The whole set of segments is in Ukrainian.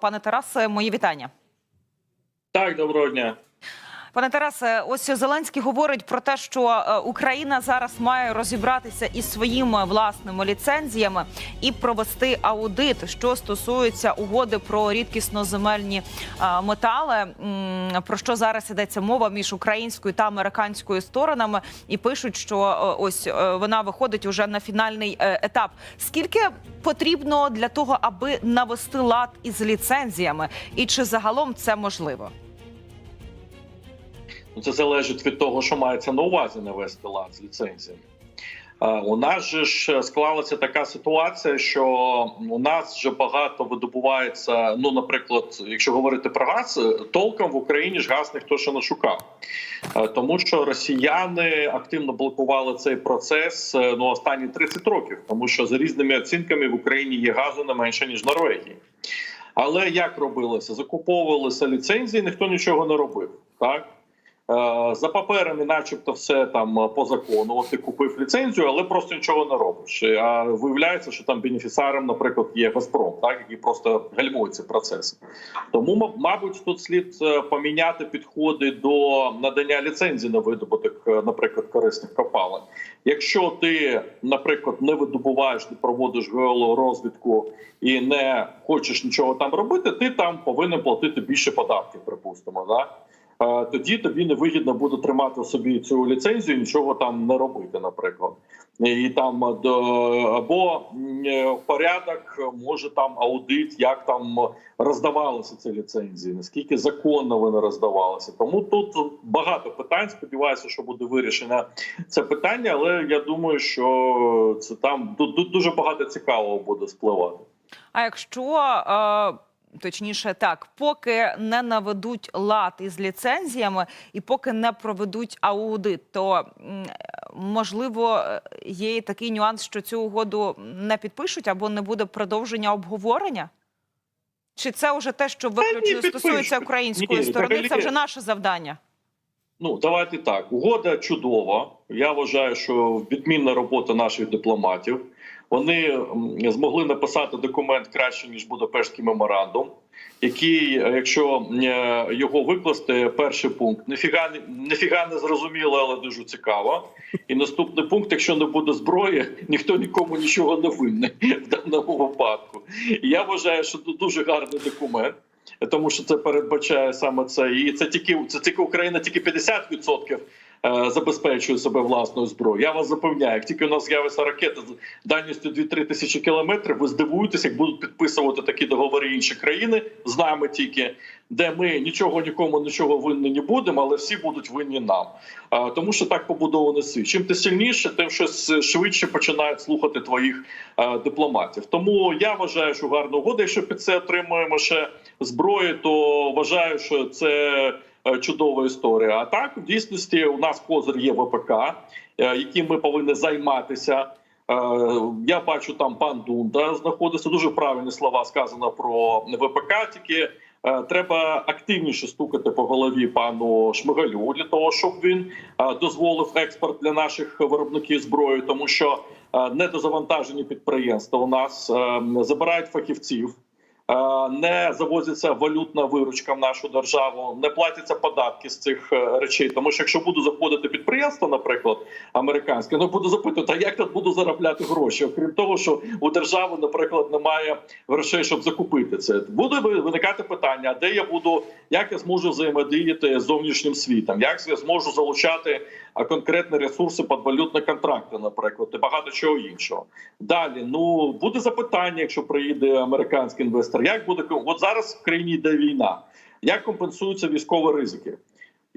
Пане Тарасе, мої вітання. Так, доброго дня. Пане Тарасе, ось Зеленський говорить про те, що е, Україна зараз має розібратися із своїми власними ліцензіями і провести аудит, що стосується угоди про рідкісноземельні е, метали. Про що зараз йдеться мова між українською та американською сторонами, і пишуть, що е, ось вона виходить уже на фінальний етап. Скільки потрібно для того, аби навести лад із ліцензіями, і чи загалом це можливо? Ну, Це залежить від того, що мається на увазі навести лад з ліцензіями. Е, У нас же ж склалася така ситуація, що у нас вже багато видобувається. Ну, наприклад, якщо говорити про газ, толком в Україні ж газ ніхто ще не шукав, Е, тому що росіяни активно блокували цей процес е, ну останні 30 років, тому що за різними оцінками в Україні є газу не менше ніж в Норвегії. Але як робилося? Закуповувалися ліцензії, ніхто нічого не робив. Так Е, за паперами, начебто, все там е, по закону. От ти купив ліцензію, але просто нічого не робиш. А виявляється, що там бенефіціаром, наприклад, є Газпром, так який просто гальмує ці процеси. Тому, мабуть, тут слід е, поміняти підходи до надання ліцензії на видобуток, е, наприклад, корисних копалин. Якщо ти, наприклад, не видобуваєш, не проводиш геологорозвідку і не хочеш нічого там робити, ти там повинен платити більше податків, припустимо. Да? Тоді тобі невигідно буде тримати собі цю ліцензію, нічого там не робити, наприклад. І там е, до або е, порядок, може там аудит, як там роздавалися ці ліцензії, наскільки законно вони роздавалися. Тому тут багато питань. Сподіваюся, що буде вирішено це питання, але я думаю, що це там ду- дуже багато цікавого буде спливати. А якщо е, точніше так, поки не наведуть лад із ліцензіями і поки не проведуть аудит, то можливо є і такий нюанс, що цю угоду не підпишуть або не буде продовження обговорення? Чи це вже те, що виключно стосується української Ні, сторони? Це вже наше завдання. Ну, давайте так. Угода чудова. Я вважаю, що відмінна робота наших дипломатів. Вони змогли написати документ краще ніж Будапештський меморандум, який, якщо е, його викласти, перший пункт ніфіга ніфіга не зрозуміло, але дуже цікаво. І наступний пункт: якщо не буде зброї, ніхто нікому нічого не винний в даному випадку. Я вважаю, що це дуже гарний документ тому що це передбачає саме це. І це тільки це тільки Україна, тільки 50% е, забезпечує себе власною зброєю. Я вас запевняю, як тільки у нас з'явиться ракета з дальністю 2-3 тисячі кілометрів, ви здивуєтесь, як будуть підписувати такі договори інші країни з нами тільки. Де ми нічого нікому нічого винні не будемо, але всі будуть винні нам. А, тому що так побудований світ. Чим ти сильніше, тим щось швидше починають слухати твоїх а, дипломатів. Тому я вважаю, що гарна угода. Якщо під це отримуємо ще зброї, то вважаю, що це е, чудова історія. А так в дійсності у нас козир є ВПК, е, яким ми повинні займатися. Е, Я бачу, там пан Дунда знаходиться. Дуже правильні слова сказано про ВПК. Тільки е, треба активніше стукати по голові пану Шмигалю для того, щоб він е, дозволив експорт для наших виробників зброї, тому що е, недозавантажені підприємства у нас е, забирають фахівців. Е, Не завозиться валютна виручка в нашу державу, не платяться податки з цих е, речей. Тому що якщо буду заходити підприємство, наприклад, американське, ну буду запитувати, а як тут буду заробляти гроші? Окрім того, що у держави, наприклад, немає грошей, щоб закупити це. Буде виникати питання: де я буду, як я зможу взаємодіяти з зовнішнім світом, як я зможу залучати конкретні ресурси під валютні контракти, наприклад, і багато чого іншого. Далі ну буде запитання, якщо приїде американський інвестор. Як буде от зараз в країні йде війна? Як компенсуються військові ризики?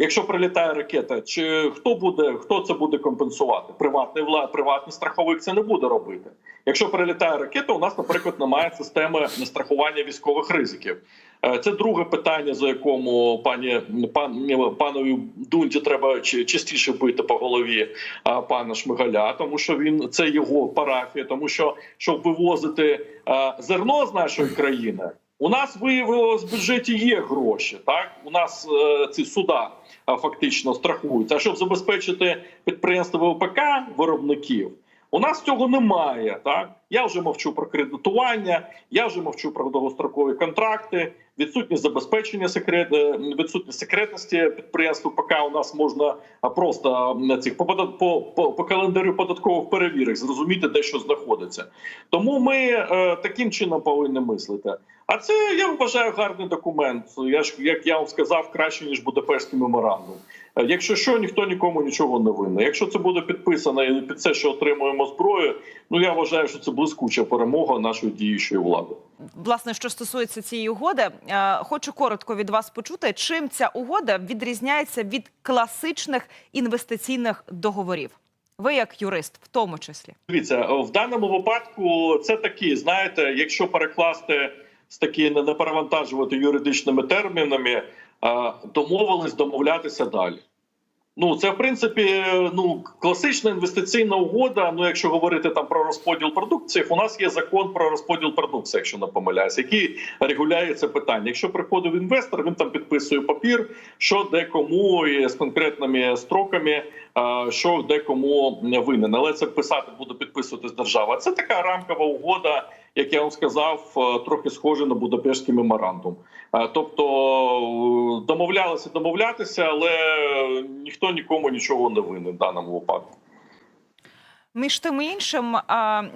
Якщо прилітає ракета, чи хто буде хто це буде компенсувати? Приватний влад, приватний страховик це не буде робити. Якщо прилітає ракета, у нас, наприклад, немає системи страхування військових ризиків. Е, Це друге питання, за якому пані пан панові Дунді треба частіше бити по голові пана Шмигаля, тому що він це його парафія, тому що щоб вивозити зерно з нашої країни. У нас виявилось в бюджеті є гроші. Так у нас е, ці суда е, фактично страхуються. А щоб забезпечити підприємства ВПК виробників, У нас цього немає. Так я вже мовчу про кредитування, я вже мовчу про довгострокові контракти, відсутність забезпечення секрет, е, відсутність секретності підприємств. ПК у нас можна просто цих по, по, по, по календарю податкових перевірок зрозуміти, де що знаходиться. Тому ми е, таким чином повинні мислити. А це я вважаю гарний документ. Я ж як я вам сказав, краще ніж Будапештський меморандум. Е, Якщо що, ніхто нікому нічого не винен. Якщо це буде підписано і під це, що отримуємо зброю, ну я вважаю, що це блискуча перемога нашої діючої влади. Власне, що стосується цієї угоди, е, хочу коротко від вас почути, чим ця угода відрізняється від класичних інвестиційних договорів. Ви як юрист, в тому числі. Дивіться, в даному випадку це такі, знаєте, якщо перекласти з такі не не перевантажувати юридичними термінами, домовились домовлятися далі. Ну, це в принципі ну класична інвестиційна угода. Ну, якщо говорити там про розподіл продукції, у нас є закон про розподіл продукції, якщо не помиляюсь, який регуляє це питання. Якщо приходив інвестор, він там підписує папір, що де кому і з конкретними строками, що декому не винен. Але це писати буде підписуватись держава. Це така рамкова угода, як я вам сказав, е, трохи схоже на Будапештський меморандум. Е, Тобто е, домовлялися домовлятися, але ніхто нікому нічого не винен в даному випадку. Між тим іншим,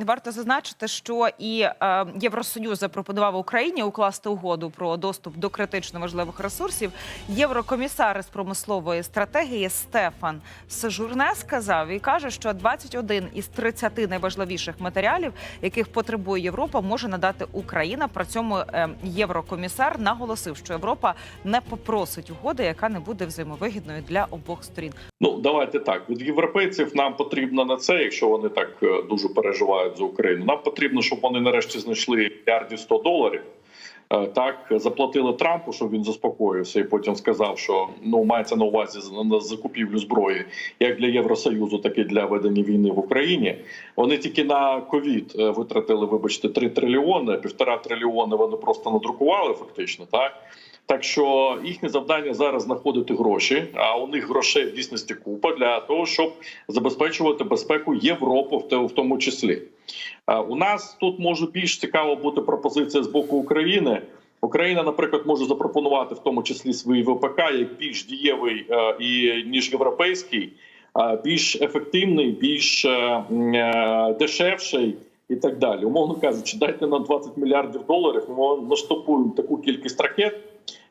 варто зазначити, що і а, Євросоюз запропонував Україні укласти угоду про доступ до критично важливих ресурсів. Єврокомісар з промислової стратегії Стефан Сежурне сказав і каже, що 21 із 30 найважливіших матеріалів, яких потребує Європа, може надати Україна. При цьому е, єврокомісар наголосив, що Європа не попросить угоди, яка не буде взаємовигідною для обох сторін. Ну давайте так. Від європейців нам потрібно на це, якщо вони так е, дуже переживають за Україну. Нам потрібно, щоб вони нарешті знайшли мільярдів 100 доларів. Е, Так заплатили Трампу, щоб він заспокоївся, і потім сказав, що ну мається на увазі на закупівлю зброї як для Євросоюзу, так і для ведення війни в Україні. Вони тільки на ковід е, витратили, вибачте, 3 трильйони, півтора трильйони вони просто надрукували фактично. Так так що їхнє завдання зараз знаходити гроші. А у них грошей в дійсності купа для того, щоб забезпечувати безпеку Європи, в тому числі. Е, У нас тут може більш цікаво бути пропозиція з боку України. Україна, наприклад, може запропонувати в тому числі свій ВПК як більш дієвий е, і ніж європейський, е, більш ефективний, більш дешевший і так далі. Умовно кажучи, дайте нам 20 мільярдів доларів. Ми наштопуємо таку кількість ракет,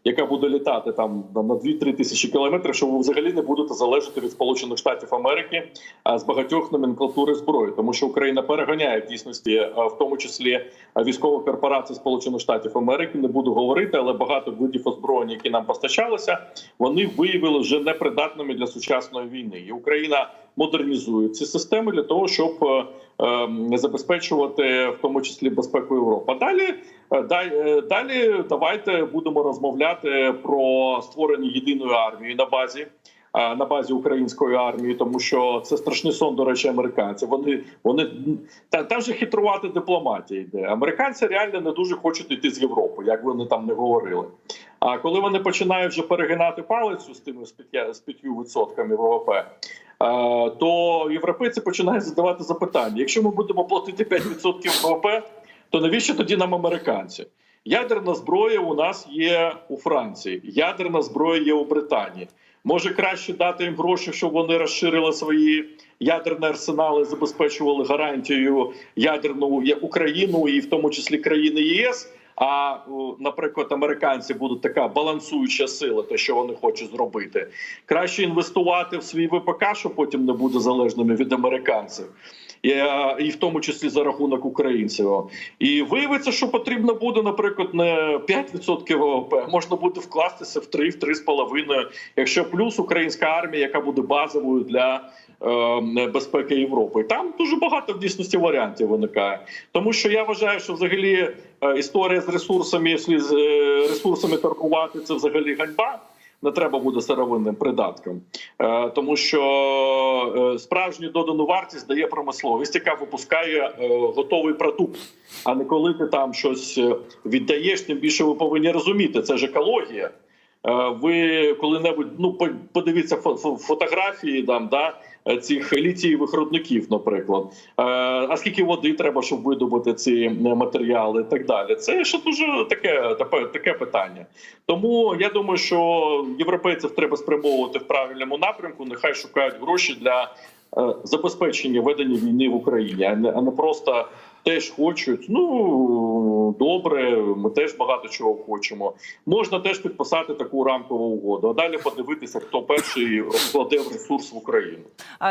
яка буде літати там на 2-3 тисячі кілометрів, що ви взагалі не будете залежати від Сполучених Штатів Америки з багатьох номенклатури зброї, тому що Україна переганяє в дійсності, в тому числі військові корпорації Сполучених Штатів Америки. Не буду говорити, але багато видів озброєння, які нам постачалися, вони виявили вже непридатними для сучасної війни. І Україна модернізує ці системи для того, щоб е, е, забезпечувати в тому числі безпеку Європи. Далі е, е, далі давайте будемо розмовляти про створення єдиної армії на базі. На базі української армії, тому що це страшний сон, до речі, американців. Вони вони та там же хитрувати дипломатія йде. Американці реально не дуже хочуть йти з Європи, як вони там не говорили. А коли вони починають вже перегинати палицю з тими з п'ятью відсотками ВВП, то європейці починають задавати запитання: якщо ми будемо платити 5% ВВП, то навіщо тоді нам американці? Ядерна зброя у нас є у Франції, ядерна зброя є у Британії. Може краще дати їм гроші, щоб вони розширили свої ядерні арсенали, забезпечували гарантію ядерну Україну і в тому числі країни ЄС. А наприклад, американці будуть така балансуюча сила, те, що вони хочуть зробити. Краще інвестувати в свій ВПК, що потім не буде залежними від американців, і, е, і в тому числі за рахунок українців. І виявиться, що потрібно буде, наприклад, не 5% ВВП, можна буде вкластися в 3, в 3,5%, якщо плюс українська армія, яка буде базовою для е, безпеки Європи. Там дуже багато в дійсності варіантів виникає, тому що я вважаю, що взагалі історія з ресурсами, з е, ресурсами торгувати, це взагалі ганьба. Не треба буде сировинним придатком, Е, тому що е, справжню додану вартість дає промисловість, яка випускає е, готовий продукт. А не коли ти там щось е, віддаєш, тим більше ви повинні розуміти, це ж екологія. Е, Ви коли-небудь ну по- подивіться фо- фо- фотографії там да е, цих літієвих рудників, наприклад. Е, А скільки води треба, щоб видобути ці е, матеріали, і так далі. Це ще дуже таке таке, питання. Тому я думаю, що європейців треба спрямовувати в правильному напрямку. Нехай шукають гроші для е, забезпечення ведення війни в Україні, а не просто теж хочуть. Ну добре, ми теж багато чого хочемо. Можна теж підписати таку рамкову угоду. А далі подивитися, хто перший вкладе в ресурс в Україну.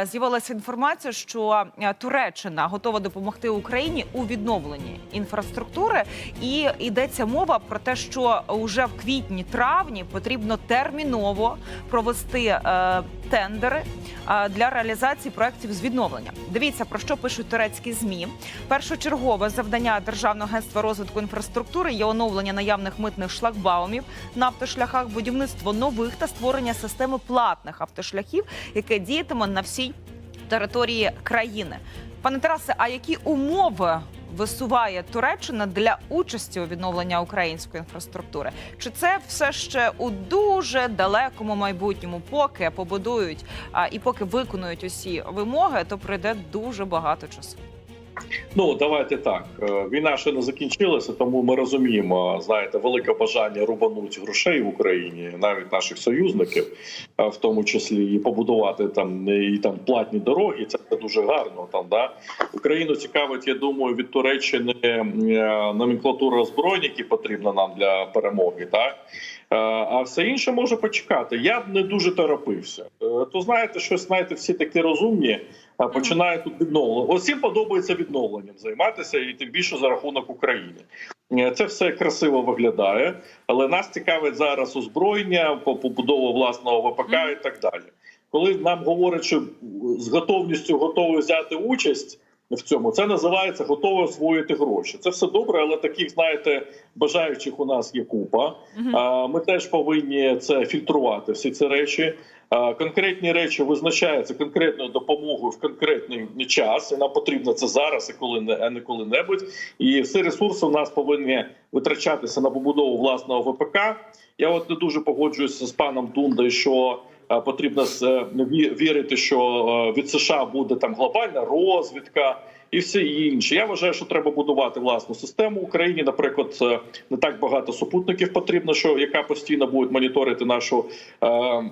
З'явилася інформація, що Туреччина готова допомогти Україні у відновленні інфраструктури, і йдеться мова про те, що уже в квітні-травні потрібно терміново провести е, тендери для реалізації проєктів з відновлення. Дивіться про що пишуть турецькі змі. Першочергове завдання Державного агентства розвитку інфраструктури є оновлення наявних митних шлагбаумів на автошляхах, будівництво нових та створення системи платних автошляхів, яке діятиме на всій території країни. Пане Тарасе, а які умови висуває Туреччина для участі у відновленні української інфраструктури? Чи це все ще у дуже далекому майбутньому, поки побудують а, і поки виконують усі вимоги, то пройде дуже багато часу. Ну давайте так. Е, Війна ще не закінчилася, тому ми розуміємо, знаєте, велике бажання рубануть грошей в Україні, навіть наших союзників, е, в тому числі і побудувати там і там платні дороги. Це дуже гарно. Там да Україну цікавить, я думаю, від Туреччини е, номенклатура озброєнь, які потрібна нам для перемоги. Так Е, а все інше може почекати. Я б не дуже торопився. Е, То знаєте, щось знаєте, всі такі розумні. А Починають тут відновлення. Усім подобається відновленням займатися, і тим більше за рахунок України. Е, Це все красиво виглядає, але нас цікавить зараз озброєння, по- побудова власного ВПК і так далі. Коли нам говорять, що з готовністю готові взяти участь в цьому, це називається готове освоїти гроші. Це все добре, але таких, знаєте, бажаючих у нас є купа. Мгм. А, Ми теж повинні це фільтрувати. Всі ці речі. Конкретні речі визначаються конкретною допомогою в конкретний час. І нам потрібно це зараз, і коли а не коли-небудь. І всі ресурси у нас повинні витрачатися на побудову власного ВПК. Я от не дуже погоджуюся з паном Дундою, що потрібно е, вірити, що е, від США буде там глобальна розвідка. І все інше. Я вважаю, що треба будувати власну систему в Україні. Наприклад, е, не так багато супутників потрібно, що яка постійно буде моніторити нашу. Е,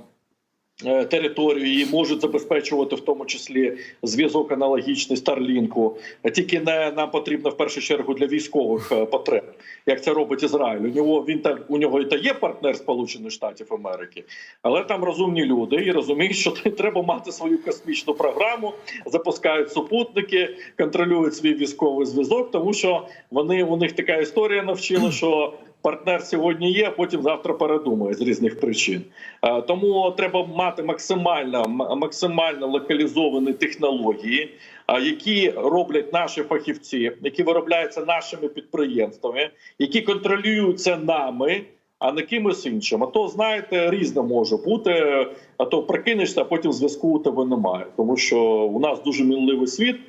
Територію і можуть забезпечувати в тому числі зв'язок аналогічний Старлінку. Тільки не нам потрібно в першу чергу для військових е, потреб, як це робить Ізраїль. У нього він так у нього і та є партнер Сполучених Штатів Америки, але там розумні люди і розуміють, що треба мати свою космічну програму, запускають супутники, контролюють свій військовий зв'язок, тому що вони у них така історія навчила, що партнер сьогодні є, потім завтра передумає з різних причин. Е, Тому треба мати максимально максимально локалізовані технології, а, які роблять наші фахівці, які виробляються нашими підприємствами, які контролюються нами. А не кимось іншим. А то знаєте, різне може бути. А то прикинешся, а потім зв'язку у тебе немає. Тому що у нас дуже мінливий світ, е,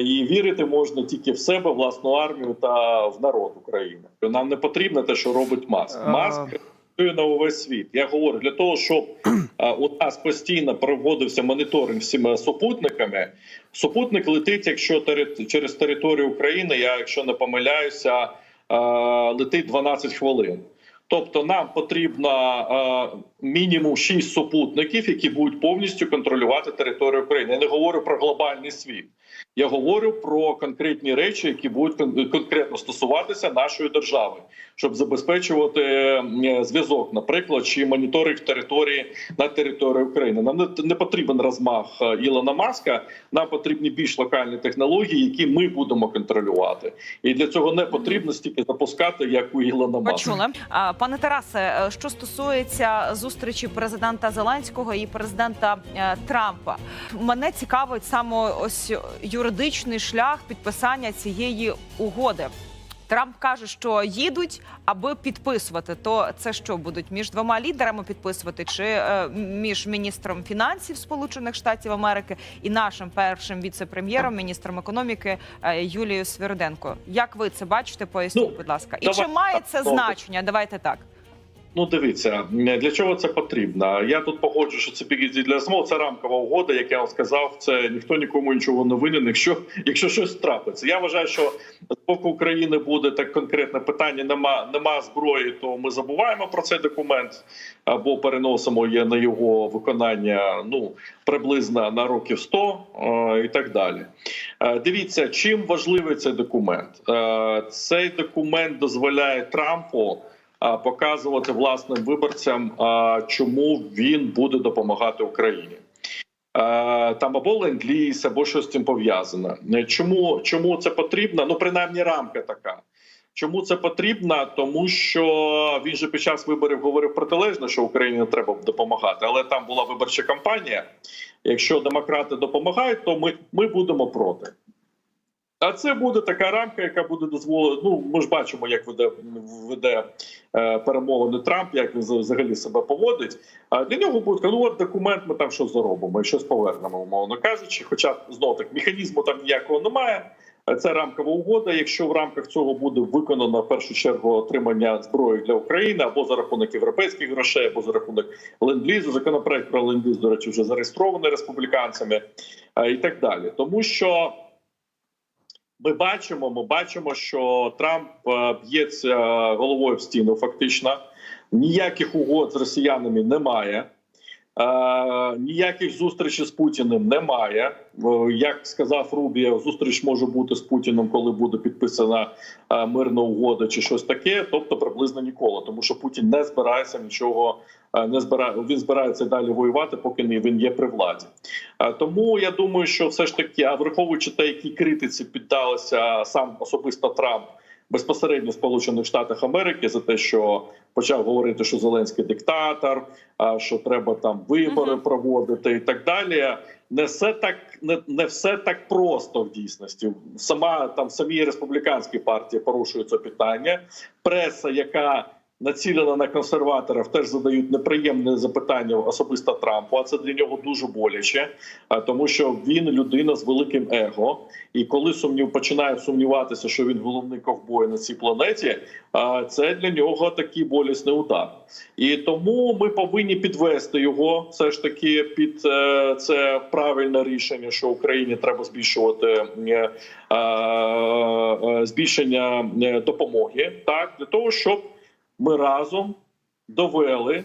і вірити можна тільки в себе, власну армію та в народ України. Нам не потрібно те, що робить маск. Е, Маск працює на увесь світ. Я говорю для того, щоб у нас постійно проводився моніторинг всіма супутниками. Супутник летить, якщо через територію України, я якщо не помиляюся, летить 12 хвилин. Тобто нам потрібно а, мінімум 6 супутників, які будуть повністю контролювати територію України. Я не говорю про глобальний світ. Я говорю про конкретні речі, які будуть конкретно стосуватися нашої держави, щоб забезпечувати е, зв'язок, наприклад, чи моніторинг території на території України. Нам не, потрібен розмах е, Ілона Маска. Нам потрібні більш локальні технології, які ми будемо контролювати. І для цього не потрібно стільки запускати, як у Ілона Маска. Почули. Пане Тарасе, е, що стосується зустрічі президента Зеленського і президента Трампа, мене цікавить саме ось юридичний шлях підписання цієї угоди. Трамп каже, що їдуть, аби підписувати. То це що будуть між двома лідерами підписувати, чи е, між міністром фінансів Сполучених Штатів Америки і нашим першим віце-прем'єром, міністром економіки е, Юлією Свириденко? Як ви це бачите? Поясніть, Ну, будь ласка, і чи має це значення? Давайте так. Ну, дивіться, для чого це потрібно? Я тут погоджу, що це підійде для розмов. Це рамкова угода, як я вам сказав. Це ніхто нікому нічого не винен, якщо, якщо щось трапиться. Я вважаю, що з боку України буде так конкретне питання. Нема нема зброї, то ми забуваємо про цей документ або переносимо є на його виконання. Ну приблизно на років 100 е, і так далі. Е, Дивіться, чим важливий цей документ. Е, Цей документ дозволяє Трампу показувати власним виборцям, чому він буде допомагати Україні. Там або ленд-ліз, або щось з цим пов'язане. Чому, чому це потрібно? Ну, принаймні, рамка така. Чому це потрібно? Тому що він же під час виборів говорив протилежно, що Україні не треба допомагати, але там була виборча кампанія. Якщо демократи допомагають, то ми, ми будемо проти. А це буде така рамка, яка буде дозволити. Ну ми ж бачимо, як веде веде е, перемовини Трамп, як він взагалі себе поводить. А для нього буде ну от документ, ми там щось заробимо і щось повернемо, умовно кажучи. Хоча знову так механізму там ніякого немає. Е, Це рамкова угода. Якщо в рамках цього буде виконано в першу чергу отримання зброї для України або за рахунок європейських грошей, або за рахунок ленд-лізу, законопроект про ленд-ліз, до речі, вже зареєстрований республіканцями е, і так далі, тому що. Ми бачимо, ми бачимо, що Трамп е, б'ється головою в стіну. Фактично, ніяких угод з росіянами немає. Е, ніяких зустрічей з Путіним немає. Е, Як сказав Рубіо, зустріч може бути з Путіним, коли буде підписана е, мирна угода чи щось таке, тобто приблизно ніколи, тому що Путін не збирається нічого, не збирає. Він збирається далі воювати, поки не він є при владі. Тому я думаю, що все ж таки, а враховуючи те, які критиці піддалися сам особисто Трамп безпосередньо Сполучених Штатах Америки за те, що почав говорити, що Зеленський диктатор, що треба там вибори Мгм. проводити і так далі. Не все так не, не все так просто в дійсності. Сама там самі республіканські партії порушують це питання. Преса, яка націлена на консерваторів, теж задають неприємне запитання особисто Трампу. А це для нього дуже боляче, тому що він людина з великим его. І коли сумнів починає сумніватися, що він головний ковбой на цій планеті, це для нього такий болісний удар. І тому ми повинні підвести його все ж таки під е, це правильне рішення, що Україні треба збільшувати е, е, збільшення допомоги, так для того, щоб ми разом довели.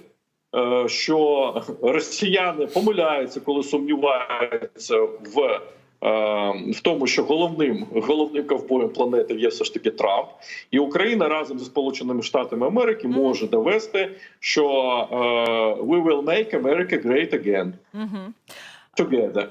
е, Що росіяни помиляються, коли сумніваються в, е, в тому, що головним головним ковбоєм планети є все ж таки Трамп, і Україна разом зі Сполученими Штатами Америки може довести, що е, we will make America great again together.